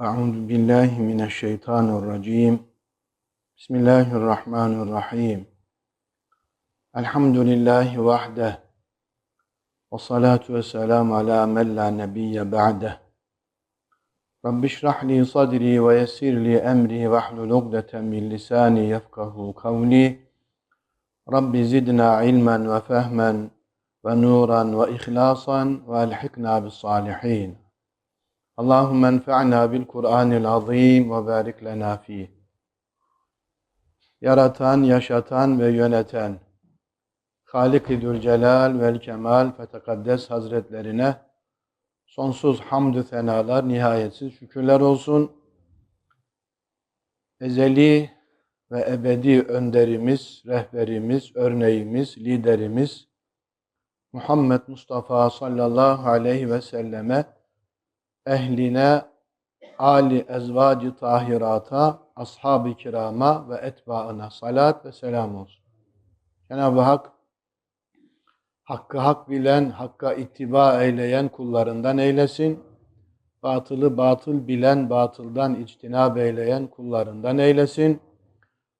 Euzu billahi mineşşeytanirracim. Bismillahirrahmanirrahim. Elhamdülillahi vahde. Ve salatu ve selamu ala men la nebiyye ba'de. Rabbi şrah li sadri ve yessir li emri ve hlul ugdeten min lisani yefkahu kavli. Rabbi zidna ilmen ve fehmen ve nuran ve ihlasan ve elhikna salihin. Allahümme enfa'na bil Kur'anil azim ve barik lena. Yaratan, yaşatan ve yöneten Halik-i Dülcelal vel Kemal Fetekaddes Hazretlerine sonsuz hamdü senalar, nihayetsiz şükürler olsun. Ezeli ve ebedi önderimiz, rehberimiz, örneğimiz, liderimiz Muhammed Mustafa sallallahu aleyhi ve selleme ehline, ali ezvacı tahirata, ashab-ı kirama ve etbaına salat ve selam olsun. Cenab-ı Hak, hakkı hak bilen, hakka ittiba eyleyen kullarından eylesin. Batılı batıl bilen, batıldan içtinab eyleyen kullarından eylesin.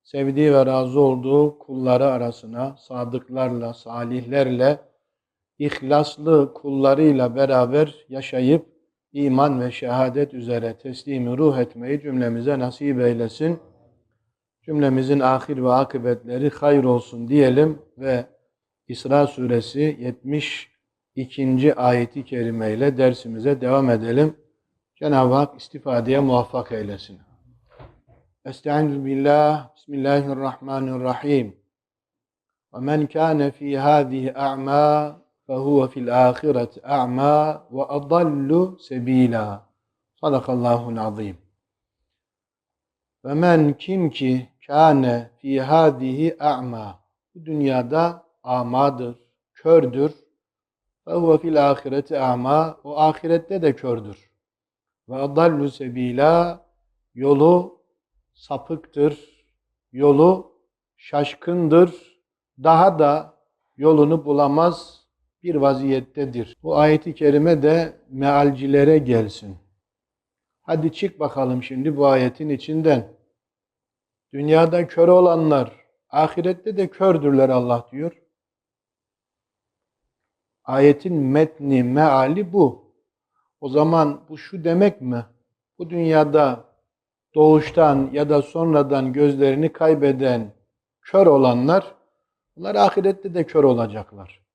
Sevdiği ve razı olduğu kulları arasına sadıklarla, salihlerle, ihlaslı kullarıyla beraber yaşayıp iman ve şehadet üzere teslimi ruh etmeyi cümlemize nasip eylesin. Cümlemizin ahir ve akıbetleri hayır olsun diyelim ve İsra suresi 72. ayeti kerimeyle dersimize devam edelim. Cenab-ı Hak istifadeye muvaffak eylesin. Estaizu billah, Bismillahirrahmanirrahim. وَمَنْ كَانَ فِي هَذِهِ أَعْمَى فَهُوَ فِي الْآخِرَةِ أَعْمَى وَأَضَلُّ سَب۪يلًا Sadakallahul azim. Ve men kim ki kâne fî hâdihi a'ma. Bu dünyada amadır, kördür. Ve huve fil ahireti a'ma. O ahirette de kördür. Ve adallu sebila. Yolu sapıktır. Yolu şaşkındır. Daha da yolunu bulamaz, bir vaziyettedir. Bu ayeti kerime de mealcilere gelsin. Hadi çık bakalım şimdi bu ayetin içinden. Dünyada kör olanlar ahirette de kördürler Allah diyor. Ayetin metni, meali bu. O zaman bu şu demek mi? Bu dünyada doğuştan ya da sonradan gözlerini kaybeden kör olanlar, bunlar ahirette de kör olacaklar.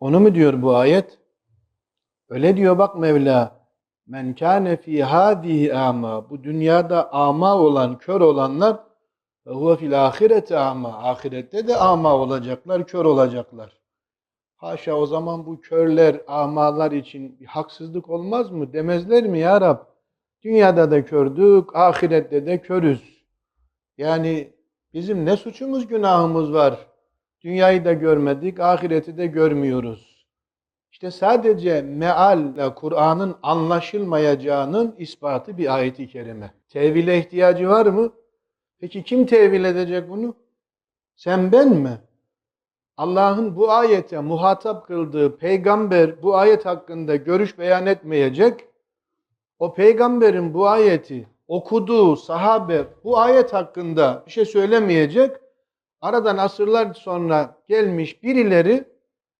Onu mu diyor bu ayet? Öyle diyor bak Mevla. Men kâne fî hâdihi âmâ. Bu dünyada ama olan, kör olanlar ve huve fil ahirete ama. Ahirette de ama olacaklar, kör olacaklar. Haşa o zaman bu körler, amalar için bir haksızlık olmaz mı? Demezler mi ya Rab? Dünyada da kördük, ahirette de körüz. Yani bizim ne suçumuz, günahımız var? Dünyayı da görmedik, ahireti de görmüyoruz. İşte sadece mealle Kur'an'ın anlaşılmayacağının ispatı bir ayeti kerime. Tevile ihtiyacı var mı? Peki kim tevil edecek bunu? Sen ben mi? Allah'ın bu ayete muhatap kıldığı peygamber bu ayet hakkında görüş beyan etmeyecek. O peygamberin bu ayeti okuduğu sahabe bu ayet hakkında bir şey söylemeyecek. Aradan asırlar sonra gelmiş birileri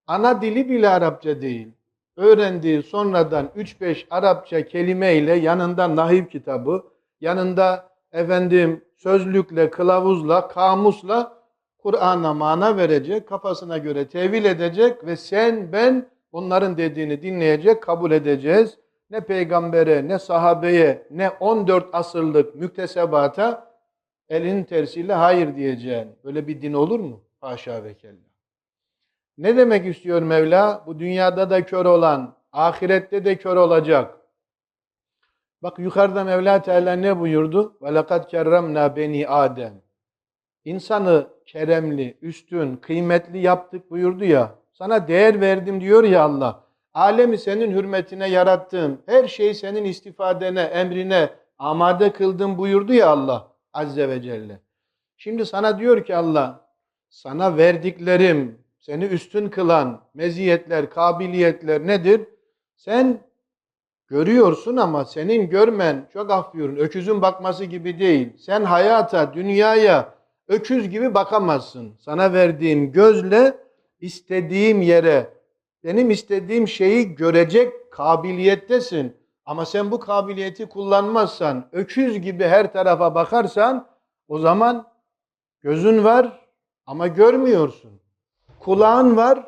ana dili bile Arapça değil. Öğrendiği sonradan 3-5 Arapça kelimeyle yanında nahiv kitabı, yanında efendim sözlükle, kılavuzla, kamusla Kur'an'a mana verecek, kafasına göre tevil edecek ve sen ben onların dediğini dinleyecek, kabul edeceğiz. Ne peygambere, ne sahabeye, ne 14 asırlık müktesebata elin tersiyle hayır diyeceğin. Böyle bir din olur mu? Haşa ve kella. Ne demek istiyor Mevla? Bu dünyada da kör olan, ahirette de kör olacak. Bak yukarıda Mevla Teala ne buyurdu? Lekad kerremna beni Adem. İnsanı keremli, üstün, kıymetli yaptık buyurdu ya. Sana değer verdim diyor ya Allah. Alemi senin hürmetine yarattım. Her şeyi senin istifadene, emrine amade kıldım buyurdu ya Allah. Azze ve Celle. Şimdi sana diyor ki Allah, sana verdiklerim, seni üstün kılan meziyetler, kabiliyetler nedir? Sen Görüyorsun ama senin görmen çok af buyurun öküzün bakması gibi değil. Sen hayata, dünyaya öküz gibi bakamazsın. Sana verdiğim gözle istediğim yere, benim istediğim şeyi görecek kabiliyettesin. Ama sen bu kabiliyeti kullanmazsan, öküz gibi her tarafa bakarsan o zaman gözün var ama görmüyorsun. Kulağın var,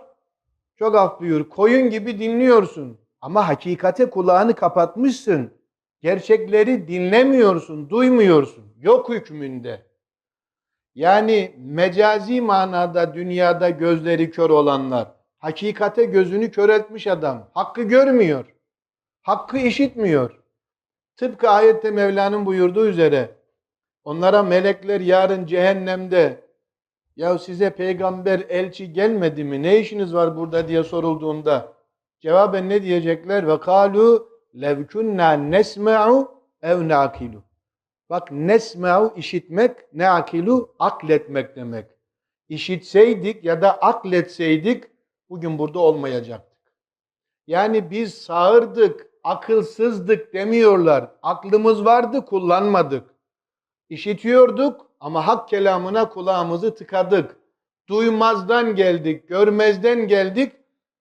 çok af buyur, koyun gibi dinliyorsun. Ama hakikate kulağını kapatmışsın. Gerçekleri dinlemiyorsun, duymuyorsun. Yok hükmünde. Yani mecazi manada dünyada gözleri kör olanlar, hakikate gözünü kör etmiş adam, hakkı görmüyor, hakkı işitmiyor. Tıpkı ayette Mevla'nın buyurduğu üzere, onlara melekler yarın cehennemde, ya size peygamber, elçi gelmedi mi, ne işiniz var burada diye sorulduğunda, cevaben ne diyecekler? Ve kalu lev nesma'u ev nakilu. Bak nesma'u işitmek, ne akilu akletmek demek. İşitseydik ya da akletseydik bugün burada olmayacaktık. Yani biz sağırdık, akılsızdık demiyorlar. Aklımız vardı, kullanmadık. İşitiyorduk ama hak kelamına kulağımızı tıkadık. Duymazdan geldik, görmezden geldik.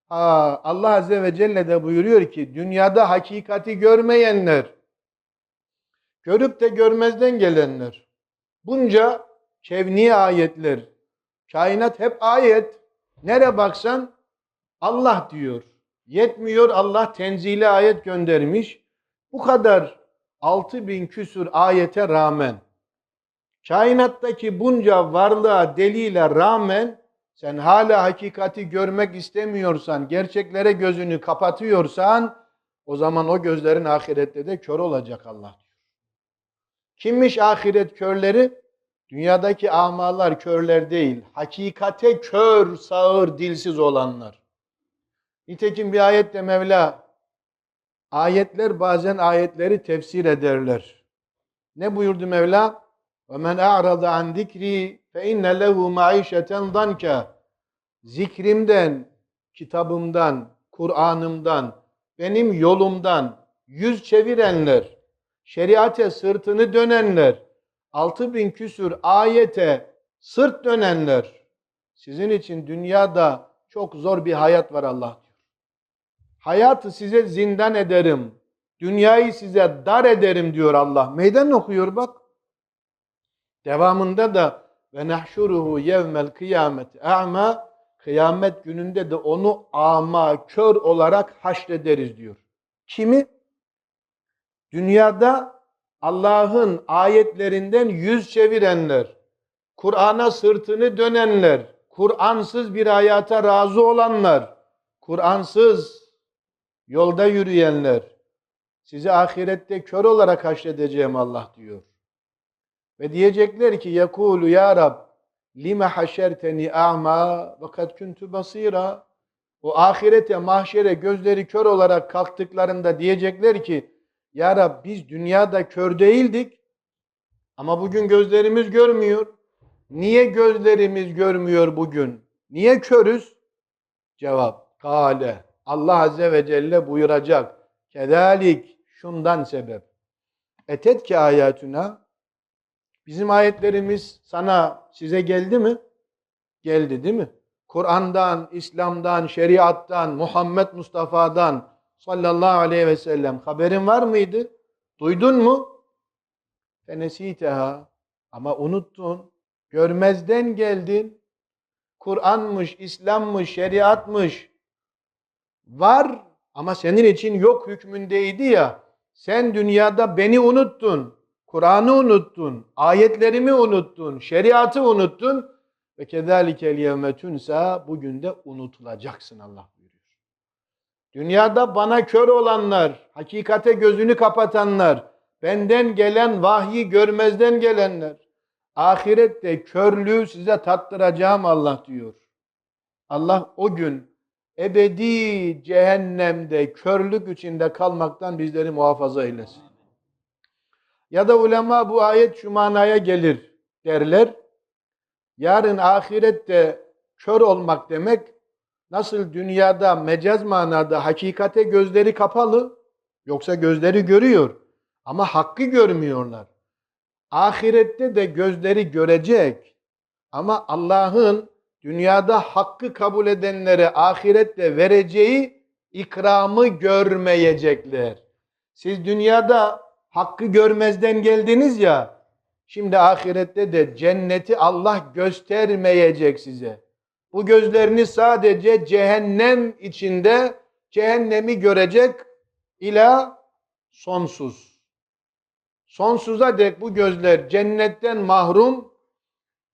Ha, Allah Azze ve Celle de buyuruyor ki dünyada hakikati görmeyenler, görüp de görmezden gelenler, bunca kevni ayetler, kainat hep ayet. Nere baksan Allah diyor. Yetmiyor Allah tenzili ayet göndermiş. Bu kadar altı bin küsur ayete rağmen kainattaki bunca varlığa delile rağmen sen hala hakikati görmek istemiyorsan, gerçeklere gözünü kapatıyorsan o zaman o gözlerin ahirette de kör olacak Allah diyor. Kimmiş ahiret körleri? Dünyadaki amalar körler değil. Hakikate kör, sağır, dilsiz olanlar. Nitekim bir ayette Mevla ayetler bazen ayetleri tefsir ederler. Ne buyurdu Mevla? وَمَنْ اَعْرَضَ عَنْ ذِكْرِي فَاِنَّ لَهُ مَعِيشَةً ضَنْكَ Zikrimden, kitabımdan, Kur'an'ımdan, benim yolumdan yüz çevirenler, şeriate sırtını dönenler, altı bin küsür ayete sırt dönenler, sizin için dünyada çok zor bir hayat var Allah diyor. Hayatı size zindan ederim, dünyayı size dar ederim diyor Allah. Meydan okuyor bak. Devamında da ve nahşuruhu yevmel kıyameti a'ma kıyamet gününde de onu ama kör olarak haşrederiz diyor. Kimi? Dünyada Allah'ın ayetlerinden yüz çevirenler, Kur'an'a sırtını dönenler, Kur'ansız bir hayata razı olanlar, Kur'ansız yolda yürüyenler, sizi ahirette kör olarak haşredeceğim Allah diyor. Ve diyecekler ki yekulu ya Rab lime haşerteni a'ma ve kad kuntu basira. O ahirete mahşere gözleri kör olarak kalktıklarında diyecekler ki ya Rab biz dünyada kör değildik ama bugün gözlerimiz görmüyor. Niye gözlerimiz görmüyor bugün? Niye körüz? Cevap. Kale. Allah Azze ve Celle buyuracak. Kedalik. Şundan sebep. Etetki ayatuna Bizim ayetlerimiz sana, size geldi mi? Geldi değil mi? Kur'an'dan, İslam'dan, şeriattan, Muhammed Mustafa'dan sallallahu aleyhi ve sellem haberin var mıydı? Duydun mu? Fenesiteha ama unuttun. Görmezden geldin. Kur'an'mış, İslam'mış, şeriatmış. Var ama senin için yok hükmündeydi ya. Sen dünyada beni unuttun. Kur'an'ı unuttun, ayetlerimi unuttun, şeriatı unuttun ve kezalikel yevme tunsa bugün de unutulacaksın Allah buyuruyor. Dünyada bana kör olanlar, hakikate gözünü kapatanlar, benden gelen vahyi görmezden gelenler, ahirette körlüğü size tattıracağım Allah diyor. Allah o gün ebedi cehennemde körlük içinde kalmaktan bizleri muhafaza eylesin. Ya da ulema bu ayet şu manaya gelir derler. Yarın ahirette kör olmak demek nasıl dünyada mecaz manada hakikate gözleri kapalı, Yoksa gözleri görüyor ama hakkı görmüyorlar. Ahirette de gözleri görecek. Ama Allah'ın dünyada hakkı kabul edenlere ahirette vereceği ikramı görmeyecekler. Siz dünyada hakkı görmezden geldiniz ya, şimdi ahirette de cenneti Allah göstermeyecek size. Bu gözlerini sadece cehennem içinde cehennemi görecek ila sonsuz. Sonsuza dek bu gözler cennetten mahrum,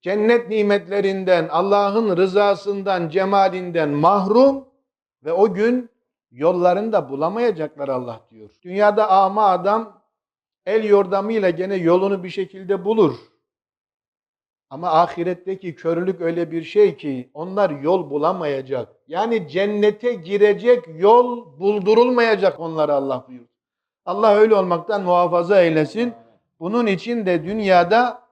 cennet nimetlerinden, Allah'ın rızasından, cemalinden mahrum ve o gün yollarında bulamayacaklar Allah diyor. Dünyada ama adam el yordamıyla gene yolunu bir şekilde bulur. Ama ahiretteki körlük öyle bir şey ki onlar yol bulamayacak. Yani cennete girecek yol buldurulmayacak onlara Allah buyurdu. Allah öyle olmaktan muhafaza eylesin. Bunun için de dünyada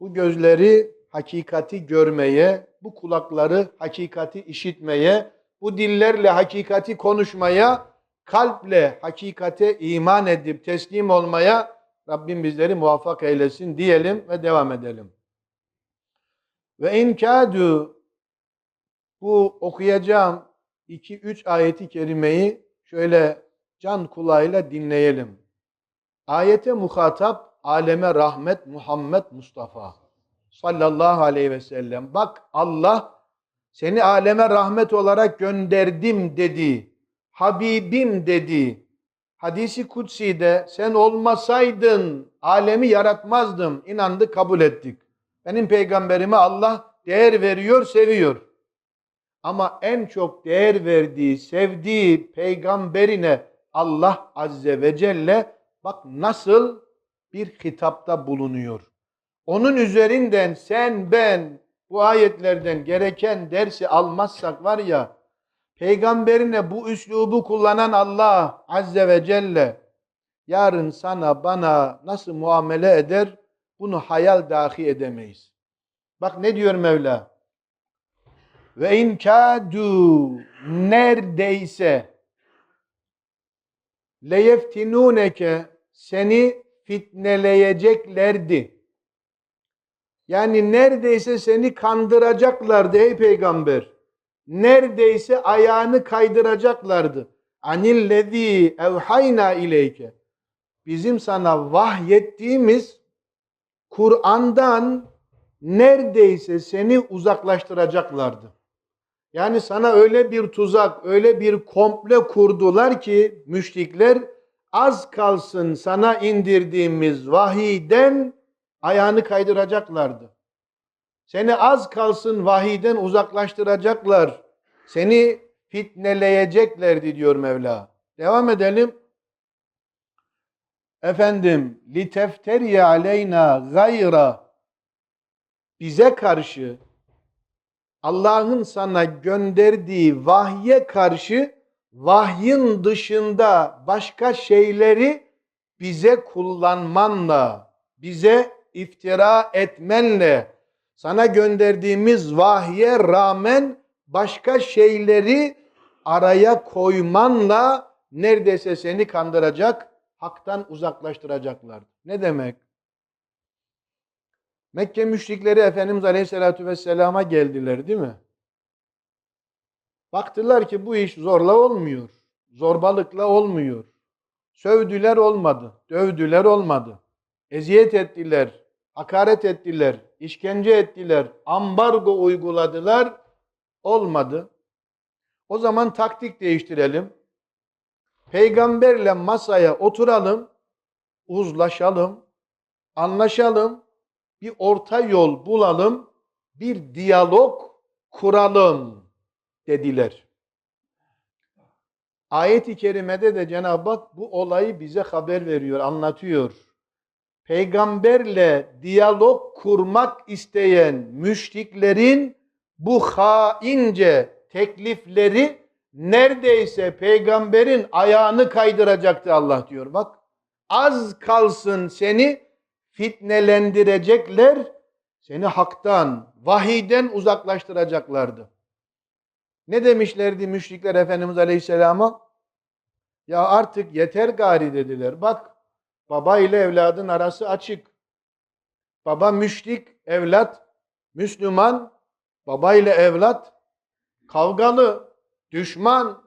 bu gözleri hakikati görmeye, bu kulakları hakikati işitmeye, bu dillerle hakikati konuşmaya, kalple hakikate iman edip teslim olmaya Rabbim bizleri muvaffak eylesin diyelim ve devam edelim. Ve in kâdû bu okuyacağım 2-3 ayeti kerimeyi şöyle can kulağıyla dinleyelim. Ayete muhatap aleme rahmet Muhammed Mustafa sallallahu aleyhi ve sellem. Bak Allah seni aleme rahmet olarak gönderdim dedi. Habibim dedi. Hadisi kutsi'de sen olmasaydın alemi yaratmazdım. İnandı kabul ettik. Benim peygamberime Allah değer veriyor, seviyor. Ama en çok değer verdiği, sevdiği peygamberine Allah Azze ve Celle bak nasıl bir hitapta bulunuyor. Onun üzerinden sen ben bu ayetlerden gereken dersi almazsak var ya peygamberine bu üslubu kullanan Allah Azze ve Celle yarın sana bana nasıl muamele eder bunu hayal dahi edemeyiz. Bak ne diyor Mevla? Ve in kâdû neredeyse leyeftinûneke seni fitneleyeceklerdi. Yani neredeyse seni kandıracaklardı ey peygamber. Neredeyse ayağını kaydıracaklardı. Anillezî evhayna ileyke. Bizim sana vahyettiğimiz Kur'an'dan neredeyse seni uzaklaştıracaklardı. Yani sana öyle bir tuzak, öyle bir komple kurdular ki müşrikler az kalsın sana indirdiğimiz vahiyden ayağını kaydıracaklardı. Seni az kalsın vahiyden uzaklaştıracaklar. Seni fitneleyeceklerdi diyor Mevla. Devam edelim. Efendim, litefteriye aleyna gayra bize karşı Allah'ın sana gönderdiği vahye karşı vahyin dışında başka şeyleri bize kullanmanla, bize iftira etmenle, sana gönderdiğimiz vahye rağmen başka şeyleri araya koymanla neredeyse seni kandıracak, haktan uzaklaştıracaklar. Ne demek? Mekke müşrikleri Efendimiz Aleyhisselatü Vesselam'a geldiler değil mi? Baktılar ki bu iş zorla olmuyor. Zorbalıkla olmuyor. Sövdüler olmadı. Dövdüler olmadı. Eziyet ettiler. Hakaret ettiler. işkence ettiler. Ambargo uyguladılar. Olmadı. O zaman taktik değiştirelim. Peygamberle masaya oturalım. Uzlaşalım. Anlaşalım bir orta yol bulalım, bir diyalog kuralım dediler. Ayet-i kerimede de Cenab-ı Hak bu olayı bize haber veriyor, anlatıyor. Peygamberle diyalog kurmak isteyen müşriklerin bu haince teklifleri neredeyse peygamberin ayağını kaydıracaktı Allah diyor. Bak az kalsın seni fitnelendirecekler, seni haktan, vahiden uzaklaştıracaklardı. Ne demişlerdi müşrikler Efendimiz Aleyhisselam'a? Ya artık yeter gari dediler. Bak baba ile evladın arası açık. Baba müşrik, evlat Müslüman, baba ile evlat kavgalı, düşman.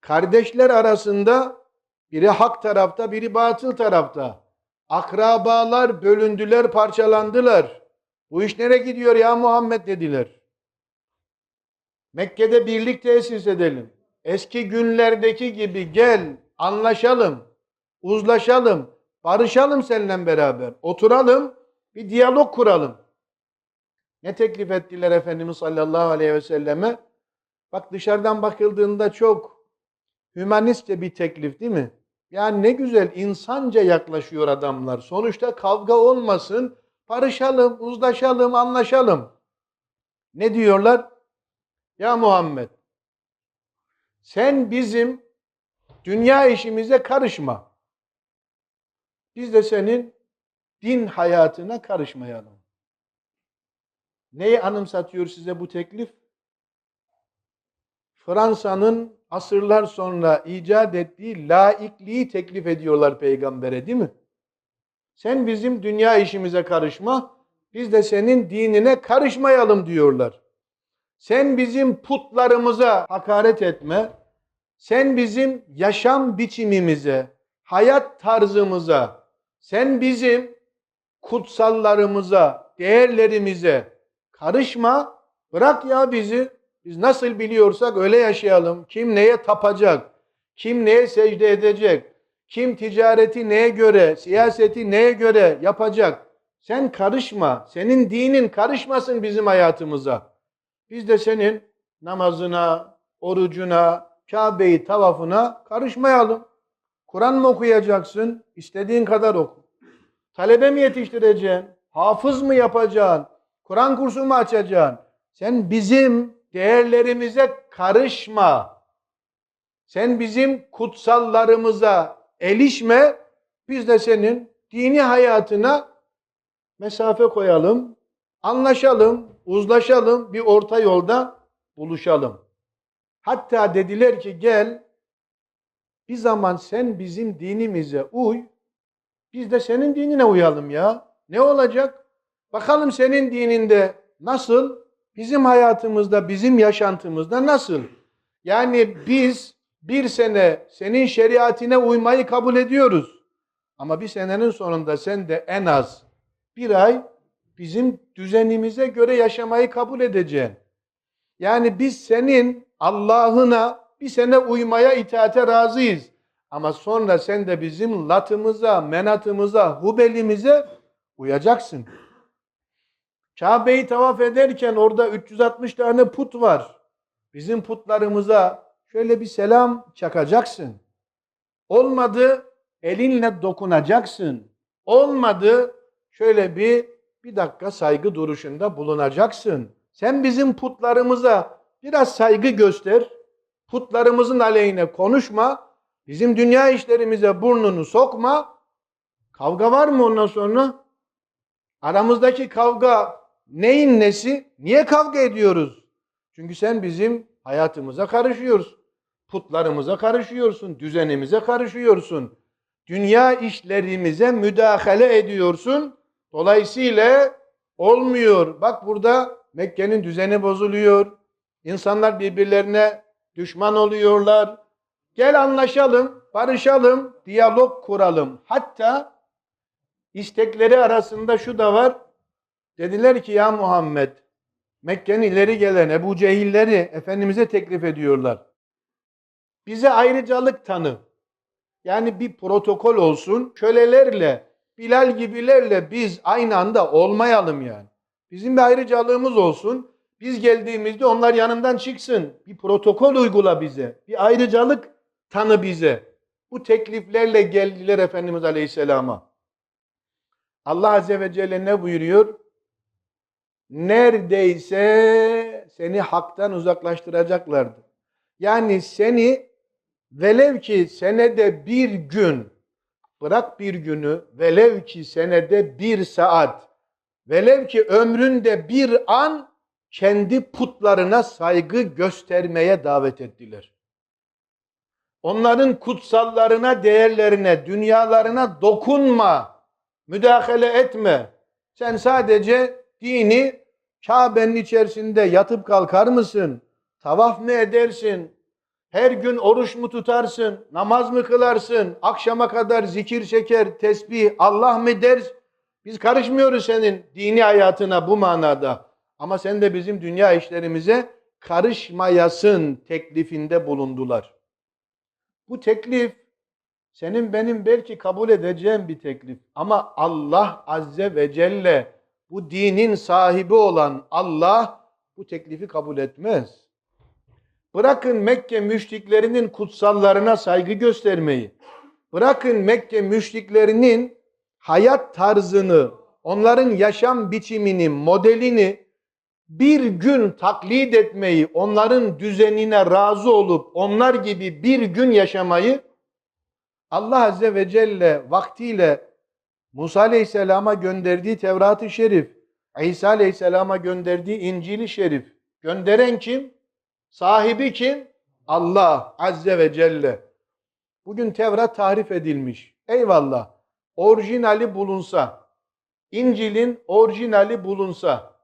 Kardeşler arasında biri hak tarafta, biri batıl tarafta. Akrabalar bölündüler, parçalandılar. Bu iş nereye gidiyor ya Muhammed dediler. Mekke'de birlik tesis edelim. Eski günlerdeki gibi gel, anlaşalım, uzlaşalım, barışalım seninle beraber. Oturalım, bir diyalog kuralım. Ne teklif ettiler Efendimiz sallallahu aleyhi ve selleme? Bak dışarıdan bakıldığında çok hümanistçe bir teklif değil mi? Yani ne güzel insanca yaklaşıyor adamlar. Sonuçta kavga olmasın, barışalım, uzlaşalım, anlaşalım. Ne diyorlar? Ya Muhammed, sen bizim dünya işimize karışma. Biz de senin din hayatına karışmayalım. Neyi anımsatıyor size bu teklif? Fransa'nın asırlar sonra icat ettiği laikliği teklif ediyorlar peygambere değil mi? Sen bizim dünya işimize karışma, biz de senin dinine karışmayalım diyorlar. Sen bizim putlarımıza hakaret etme. Sen bizim yaşam biçimimize, hayat tarzımıza, sen bizim kutsallarımıza, değerlerimize karışma. Bırak ya bizi. Biz nasıl biliyorsak öyle yaşayalım. Kim neye tapacak? Kim neye secde edecek? Kim ticareti neye göre, siyaseti neye göre yapacak? Sen karışma. Senin dinin karışmasın bizim hayatımıza. Biz de senin namazına, orucuna, Kabe'yi tavafına karışmayalım. Kur'an mı okuyacaksın? İstediğin kadar oku. Talebe mi yetiştireceksin? Hafız mı yapacaksın? Kur'an kursu mu açacaksın? Sen bizim değerlerimize karışma. Sen bizim kutsallarımıza elişme. Biz de senin dini hayatına mesafe koyalım, anlaşalım, uzlaşalım, bir orta yolda buluşalım. Hatta dediler ki gel bir zaman sen bizim dinimize uy, biz de senin dinine uyalım ya. Ne olacak? Bakalım senin dininde nasıl, bizim hayatımızda, bizim yaşantımızda nasıl? Yani biz bir sene senin şeriatine uymayı kabul ediyoruz. Ama bir senenin sonunda sen de en az bir ay bizim düzenimize göre yaşamayı kabul edeceksin. Yani biz senin Allah'ına bir sene uymaya itaate razıyız. Ama sonra sen de bizim latımıza, menatımıza, hubelimize uyacaksın. Kabe'yi tavaf ederken orada 360 tane put var. Bizim putlarımıza şöyle bir selam çakacaksın. Olmadı elinle dokunacaksın. Olmadı şöyle bir bir dakika saygı duruşunda bulunacaksın. Sen bizim putlarımıza biraz saygı göster. Putlarımızın aleyhine konuşma. Bizim dünya işlerimize burnunu sokma. Kavga var mı ondan sonra? Aramızdaki kavga neyin nesi? Niye kavga ediyoruz? Çünkü sen bizim hayatımıza karışıyorsun. Putlarımıza karışıyorsun. Düzenimize karışıyorsun. Dünya işlerimize müdahale ediyorsun. Dolayısıyla olmuyor. Bak burada Mekke'nin düzeni bozuluyor. İnsanlar birbirlerine düşman oluyorlar. Gel anlaşalım, barışalım, diyalog kuralım. Hatta istekleri arasında şu da var. Dediler ki ya Muhammed, Mekke'nin ileri gelen Ebu Cehilleri Efendimiz'e teklif ediyorlar. Bize ayrıcalık tanı. Yani bir protokol olsun. Kölelerle, Bilal gibilerle biz aynı anda olmayalım yani. Bizim bir ayrıcalığımız olsun. Biz geldiğimizde onlar yanından çıksın. Bir protokol uygula bize. Bir ayrıcalık tanı bize. Bu tekliflerle geldiler Efendimiz Aleyhisselam'a. Allah Azze ve Celle ne buyuruyor? Neredeyse seni haktan uzaklaştıracaklardı. Yani seni velev ki senede bir gün, bırak bir günü, velev ki senede bir saat, velev ki ömründe bir an kendi putlarına saygı göstermeye davet ettiler. Onların kutsallarına, değerlerine, dünyalarına dokunma. Müdahale etme. Sen sadece dini Kabe'nin içerisinde yatıp kalkar mısın? Tavaf mı edersin? Her gün oruç mu tutarsın? Namaz mı kılarsın? Akşama kadar zikir çeker, tesbih, Allah mı der? Biz karışmıyoruz senin dini hayatına bu manada. Ama sen de bizim dünya işlerimize karışmayasın teklifinde bulundular. Bu teklif senin benim belki kabul edeceğim bir teklif. Ama Allah Azze ve Celle bu dinin sahibi olan Allah bu teklifi kabul etmez. Bırakın Mekke müşriklerinin kutsallarına saygı göstermeyi. Bırakın Mekke müşriklerinin hayat tarzını, onların yaşam biçimini, modelini bir gün taklit etmeyi, onların düzenine razı olup onlar gibi bir gün yaşamayı Allah Azze ve Celle vaktiyle Musa Aleyhisselam'a gönderdiği Tevrat-ı Şerif, İsa Aleyhisselam'a gönderdiği İncil-i Şerif gönderen kim? Sahibi kim? Allah Azze ve Celle. Bugün Tevrat tahrif edilmiş. Eyvallah. Orijinali bulunsa, İncil'in orijinali bulunsa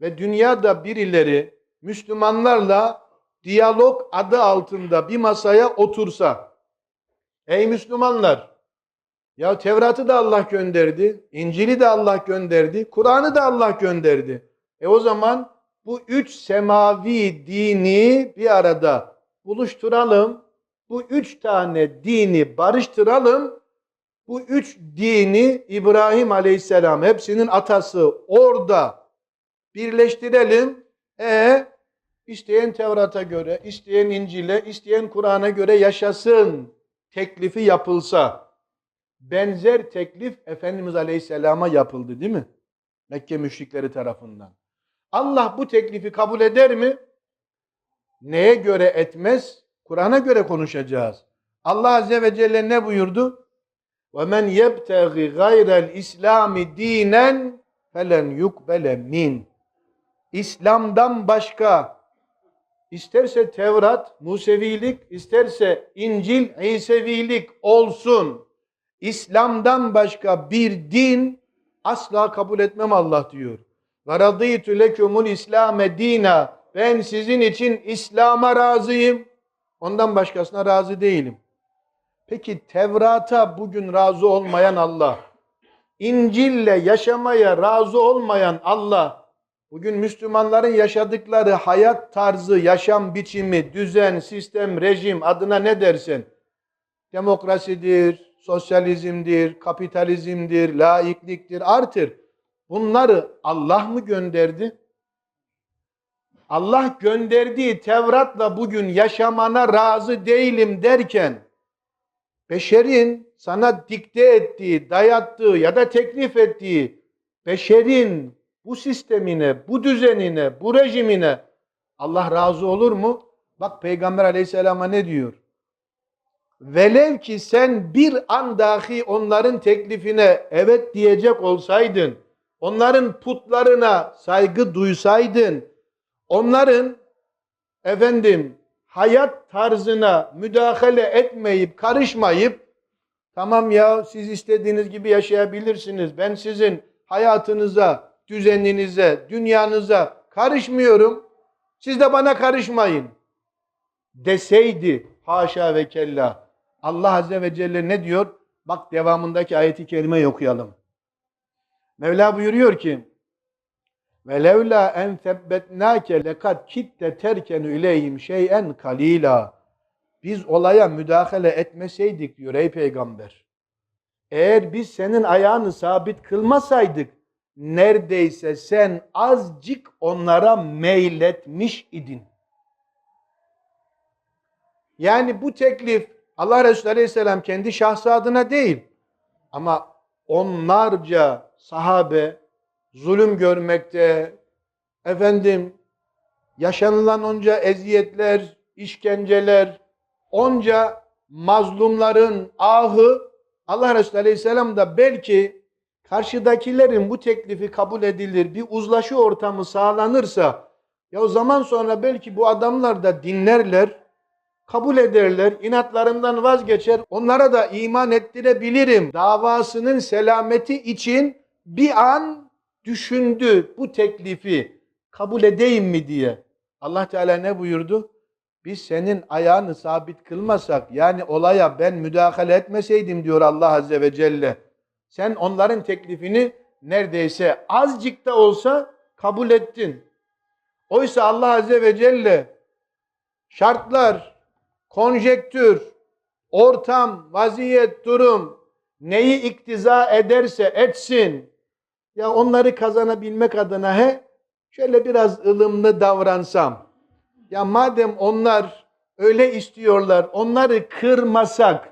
ve dünyada birileri Müslümanlarla diyalog adı altında bir masaya otursa. Ey Müslümanlar! Ya Tevrat'ı da Allah gönderdi, İncil'i de Allah gönderdi, Kur'an'ı da Allah gönderdi. E o zaman bu üç semavi dini bir arada buluşturalım. Bu üç tane dini barıştıralım. Bu üç dini İbrahim Aleyhisselam hepsinin atası orada birleştirelim. E isteyen Tevrat'a göre, isteyen İncil'e, isteyen Kur'an'a göre yaşasın teklifi yapılsa benzer teklif Efendimiz Aleyhisselam'a yapıldı değil mi? Mekke müşrikleri tarafından. Allah bu teklifi kabul eder mi? Neye göre etmez? Kur'an'a göre konuşacağız. Allah Azze ve Celle ne buyurdu? وَمَنْ يَبْتَغِ غَيْرَ الْاِسْلَامِ دِينًا فَلَنْ يُقْبَلَ مِنْ İslam'dan başka isterse Tevrat, Musevilik, isterse İncil, İsevilik olsun. İslam'dan başka bir din asla kabul etmem Allah diyor. Ve radıytu lekumul İslame dina. Ben sizin için İslam'a razıyım. Ondan başkasına razı değilim. Peki Tevrat'a bugün razı olmayan Allah, İncil'le yaşamaya razı olmayan Allah, bugün Müslümanların yaşadıkları hayat tarzı, yaşam biçimi, düzen, sistem, rejim adına ne dersin? Demokrasidir, sosyalizmdir, kapitalizmdir, laikliktir, artır. Bunları Allah mı gönderdi? Allah gönderdiği Tevrat'la bugün yaşamana razı değilim derken beşerin sana dikte ettiği, dayattığı ya da teklif ettiği beşerin bu sistemine, bu düzenine, bu rejimine Allah razı olur mu? Bak Peygamber aleyhisselama ne diyor? Velev ki sen bir an dahi onların teklifine evet diyecek olsaydın, onların putlarına saygı duysaydın, onların efendim hayat tarzına müdahale etmeyip karışmayıp tamam ya siz istediğiniz gibi yaşayabilirsiniz. Ben sizin hayatınıza, düzeninize, dünyanıza karışmıyorum. Siz de bana karışmayın. Deseydi haşa ve kella. Allah Azze ve Celle ne diyor? Bak devamındaki ayeti kerimeyi okuyalım. Mevla buyuruyor ki ve levla en sebbetnake lekad kitte terkenu ileyhim şeyen kalila. Biz olaya müdahale etmeseydik diyor ey peygamber. Eğer biz senin ayağını sabit kılmasaydık neredeyse sen azıcık onlara meyletmiş idin. Yani bu teklif Allah Resulü Aleyhisselam kendi şahsı adına değil ama onlarca sahabe zulüm görmekte, efendim yaşanılan onca eziyetler, işkenceler, onca mazlumların ahı Allah Resulü Aleyhisselam da belki karşıdakilerin bu teklifi kabul edilir, bir uzlaşı ortamı sağlanırsa ya o zaman sonra belki bu adamlar da dinlerler, kabul ederler, inatlarından vazgeçer. Onlara da iman ettirebilirim. Davasının selameti için bir an düşündü bu teklifi kabul edeyim mi diye. Allah Teala ne buyurdu? Biz senin ayağını sabit kılmasak yani olaya ben müdahale etmeseydim diyor Allah Azze ve Celle. Sen onların teklifini neredeyse azıcık da olsa kabul ettin. Oysa Allah Azze ve Celle şartlar, konjektür, ortam, vaziyet, durum neyi iktiza ederse etsin. Ya onları kazanabilmek adına he şöyle biraz ılımlı davransam. Ya madem onlar öyle istiyorlar, onları kırmasak,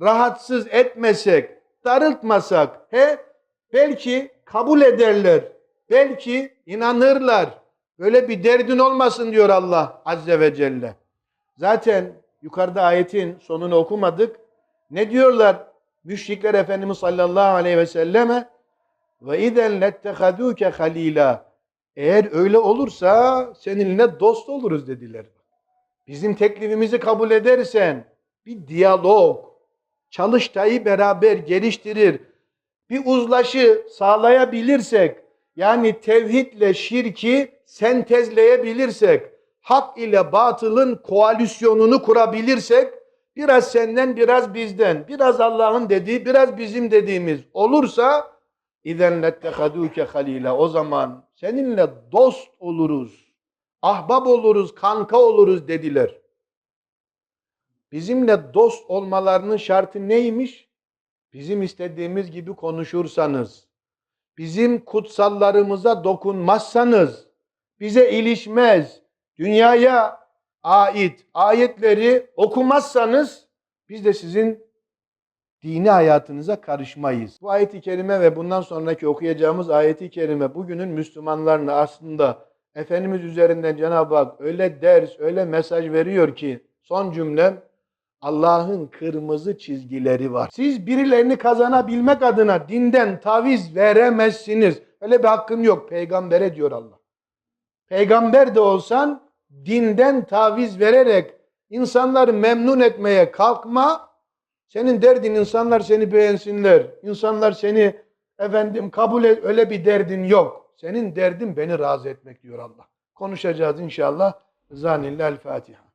rahatsız etmesek, darıltmasak, he belki kabul ederler, belki inanırlar. Böyle bir derdin olmasın diyor Allah Azze ve Celle. Zaten yukarıda ayetin sonunu okumadık. Ne diyorlar müşrikler Efendimiz sallallahu aleyhi ve selleme? Ve izen lettehaduke halila. Eğer öyle olursa seninle dost oluruz dediler. Bizim teklifimizi kabul edersen bir diyalog, çalıştayı beraber geliştirir. Bir uzlaşı sağlayabilirsek, yani tevhidle şirki sentezleyebilirsek, hak ile batılın koalisyonunu kurabilirsek, biraz senden biraz bizden, biraz Allah'ın dediği, biraz bizim dediğimiz olursa İzen lettehaduke halila. O zaman seninle dost oluruz. Ahbap oluruz, kanka oluruz dediler. Bizimle dost olmalarının şartı neymiş? Bizim istediğimiz gibi konuşursanız, bizim kutsallarımıza dokunmazsanız, bize ilişmez, dünyaya ait ayetleri okumazsanız biz de sizin dini hayatınıza karışmayız. Bu ayeti kerime ve bundan sonraki okuyacağımız ayeti kerime bugünün Müslümanlarına aslında Efendimiz üzerinden Cenab-ı Hak öyle ders, öyle mesaj veriyor ki son cümlem Allah'ın kırmızı çizgileri var. Siz birilerini kazanabilmek adına dinden taviz veremezsiniz. Öyle bir hakkın yok. Peygambere diyor Allah. Peygamber de olsan dinden taviz vererek insanları memnun etmeye kalkma. Senin derdin insanlar seni beğensinler. İnsanlar seni efendim kabul et. Öyle bir derdin yok. Senin derdin beni razı etmek diyor Allah. Konuşacağız inşallah. Zanillahil Fatiha.